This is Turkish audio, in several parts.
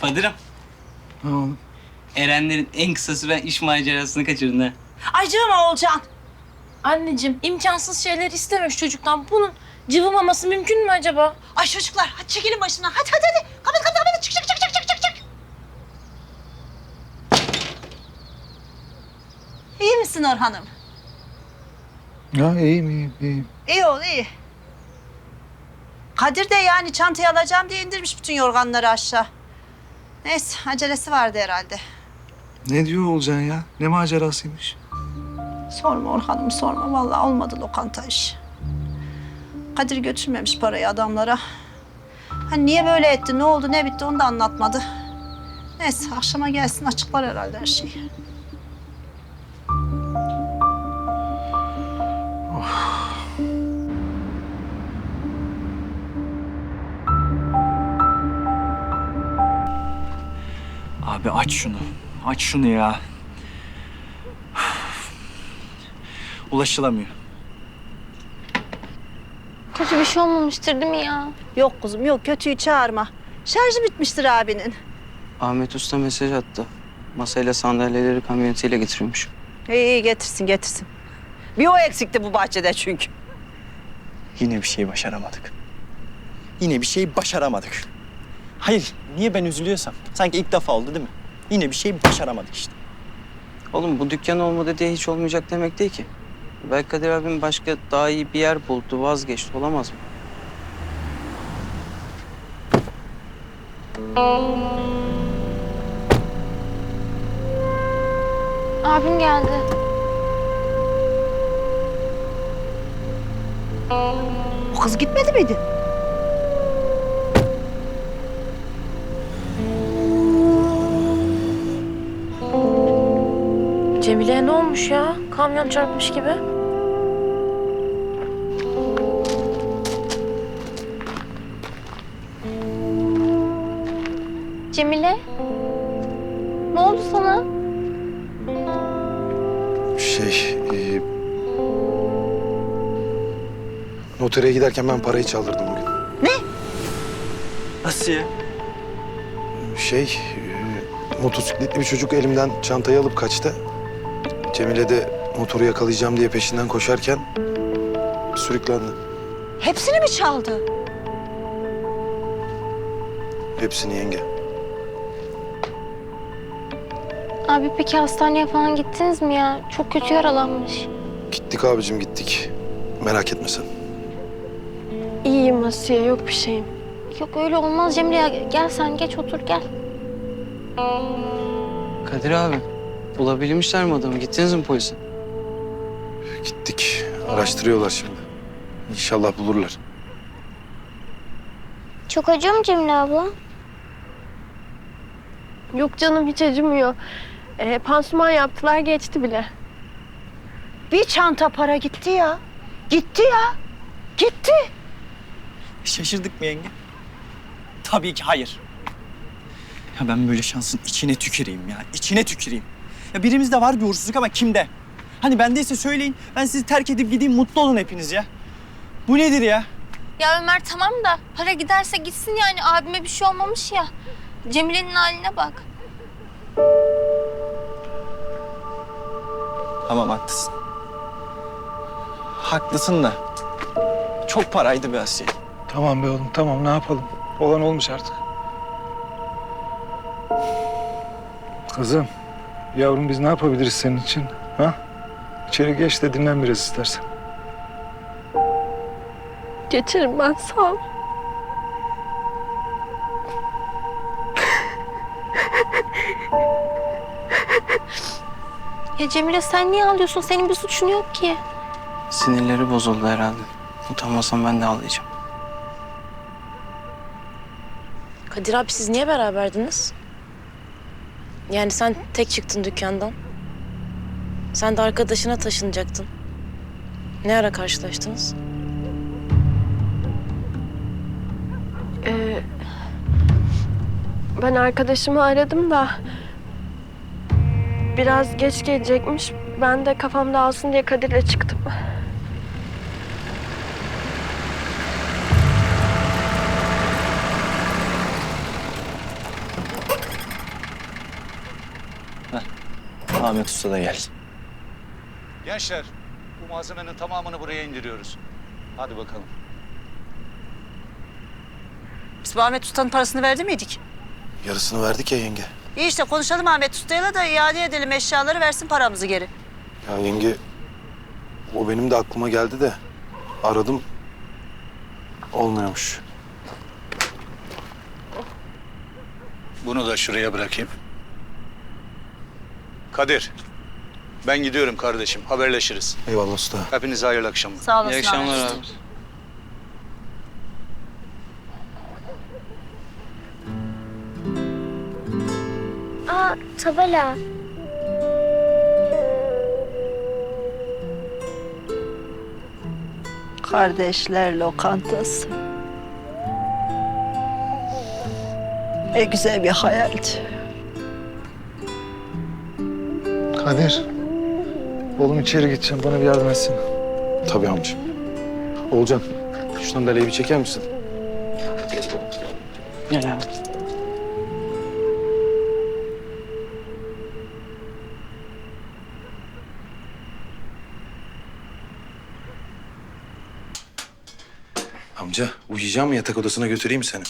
Fadırım, Ne oğlum? Erenlerin en kısa süren iş macerasını kaçırdın ha. Ay canım Oğulcan. Anneciğim imkansız şeyler istemiş çocuktan. Bunun cıvımaması mümkün mü acaba? Ay çocuklar hadi çekilin başına. Hadi hadi hadi. Kapat kapat kapat. Çık çık çık çık çık çık çık. İyi misin Orhan'ım? Ya iyiyim iyiyim iyiyim. İyi ol iyi. Kadir de yani çantayı alacağım diye indirmiş bütün yorganları aşağı. Neyse acelesi vardı herhalde. Ne diyor olacaksın ya? Ne macerasıymış? Sorma Orhan'ım sorma. Vallahi olmadı lokanta iş. Kadir götürmemiş parayı adamlara. Hani niye böyle etti, ne oldu, ne bitti onu da anlatmadı. Neyse akşama gelsin açıklar herhalde her şeyi. Abi aç şunu. Aç şunu ya. Ulaşılamıyor. Kötü bir şey olmamıştır değil mi ya? Yok kuzum yok kötüyü çağırma. Şarjı bitmiştir abinin. Ahmet Usta mesaj attı. Masayla sandalyeleri kamyonetiyle getiriyormuş. İyi iyi getirsin getirsin. Bir o eksikti bu bahçede çünkü. Yine bir şey başaramadık. Yine bir şey başaramadık. Hayır, niye ben üzülüyorsam? Sanki ilk defa oldu değil mi? Yine bir şey başaramadık işte. Oğlum bu dükkan olmadı diye hiç olmayacak demek değil ki. Belki Kadir abim başka daha iyi bir yer buldu, vazgeçti. Olamaz mı? Abim geldi. O kız gitmedi miydi? Cemile'ye ne olmuş ya? Kamyon çarpmış gibi. Cemile? Ne oldu sana? Şey... E... Notere giderken ben parayı çaldırdım bugün. Nasıl ya? Şey... E... Motosikletli bir çocuk elimden çantayı alıp kaçtı. Cemile de motoru yakalayacağım diye peşinden koşarken sürüklendi. Hepsini mi çaldı? Hepsini yenge. Abi peki hastaneye falan gittiniz mi ya? Çok kötü yaralanmış. Gittik abicim gittik. Merak etme sen. İyiyim Asiye, yok bir şeyim. Yok öyle olmaz Cemile ya. Gel sen geç otur gel. Kadir abi, bulabilmişler mi adamı? Gittiniz mi polise? Gittik. Araştırıyorlar şimdi. İnşallah bulurlar. Çok acıyor mu Cemile abla? Yok canım hiç acımıyor. Ee, pansuman yaptılar geçti bile. Bir çanta para gitti ya. Gitti ya. Gitti. Şaşırdık mı yenge? Tabii ki hayır. Ya ben böyle şansın içine tüküreyim ya. içine tüküreyim. Ya birimizde var bir uğursuzluk ama kimde? Hani bendeyse söyleyin. Ben sizi terk edip gideyim mutlu olun hepiniz ya. Bu nedir ya? Ya Ömer tamam da para giderse gitsin yani abime bir şey olmamış ya. Cemile'nin haline bak. Tamam haklısın. Haklısın da. Çok paraydı be Asiye. Tamam be oğlum tamam ne yapalım? Olan olmuş artık. Kızım, yavrum biz ne yapabiliriz senin için? Ha? İçeri geç de dinlen biraz istersen. Geçerim ben sağ ol. Ya Cemile sen niye ağlıyorsun? Senin bir suçun yok ki. Sinirleri bozuldu herhalde. Utanmasam ben de ağlayacağım. Kadir abi siz niye beraberdiniz? Yani sen tek çıktın dükkandan. Sen de arkadaşına taşınacaktın. Ne ara karşılaştınız? Ee, ben arkadaşımı aradım da biraz geç gelecekmiş. Ben de kafam dağılsın diye Kadir'le çıktım. Ahmet Usta da geldi. Gençler, bu malzemenin tamamını buraya indiriyoruz. Hadi bakalım. Biz bu Ahmet Usta'nın parasını verdi miydik? Yarısını verdik ya yenge. İyi işte konuşalım Ahmet Usta'yla da iade edelim eşyaları versin paramızı geri. Ya yenge o benim de aklıma geldi de aradım. Olmuyormuş. Bunu da şuraya bırakayım. Kadir, ben gidiyorum kardeşim. Haberleşiriz. Eyvallah usta. Hepinize hayırlı akşamlar. Sağ olasın İyi akşamlar abi. Usta. Aa tabela. Kardeşler lokantası. Ne güzel bir hayaldi. Kadir. Oğlum içeri gideceğim. Bana bir yardım etsin. Tabii amca. Olcan. Şu sandalyeyi bir çeker misin? Gel abi. Amca uyuyacağım mı? Yatak odasına götüreyim seni.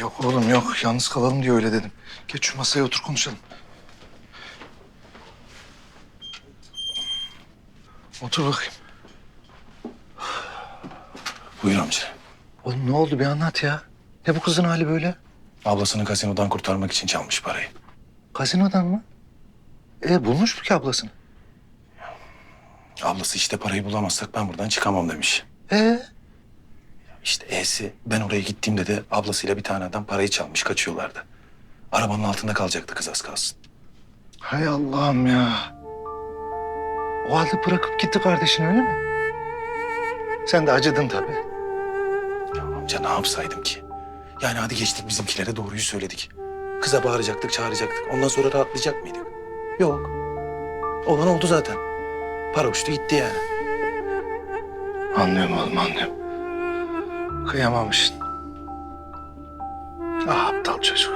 Yok oğlum yok. Yalnız kalalım diye öyle dedim. Geç şu masaya otur konuşalım. Otur bakayım. Buyur amca. Oğlum ne oldu bir anlat ya. Ne bu kızın hali böyle? Ablasını kasinodan kurtarmak için çalmış parayı. Kasinodan mı? E bulmuş mu ki ablasını? Ablası işte parayı bulamazsak ben buradan çıkamam demiş. E işte E'si ben oraya gittiğimde de ablasıyla bir tane adam parayı çalmış kaçıyorlardı. Arabanın altında kalacaktı kız az kalsın. Hay Allah'ım ya. O halde bırakıp gitti kardeşin öyle mi? Sen de acıdın tabii. Ya amca ne yapsaydım ki? Yani hadi geçtik bizimkilere doğruyu söyledik. Kıza bağıracaktık, çağıracaktık. Ondan sonra rahatlayacak mıydık? Yok. Olan oldu zaten. Para uçtu gitti yani. Anlıyorum oğlum anlıyorum. Kıyamamışsın. Ah aptal çocuk.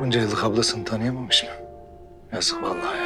Bunca yıllık ablasını tanıyamamış mı? Yazık vallahi ya.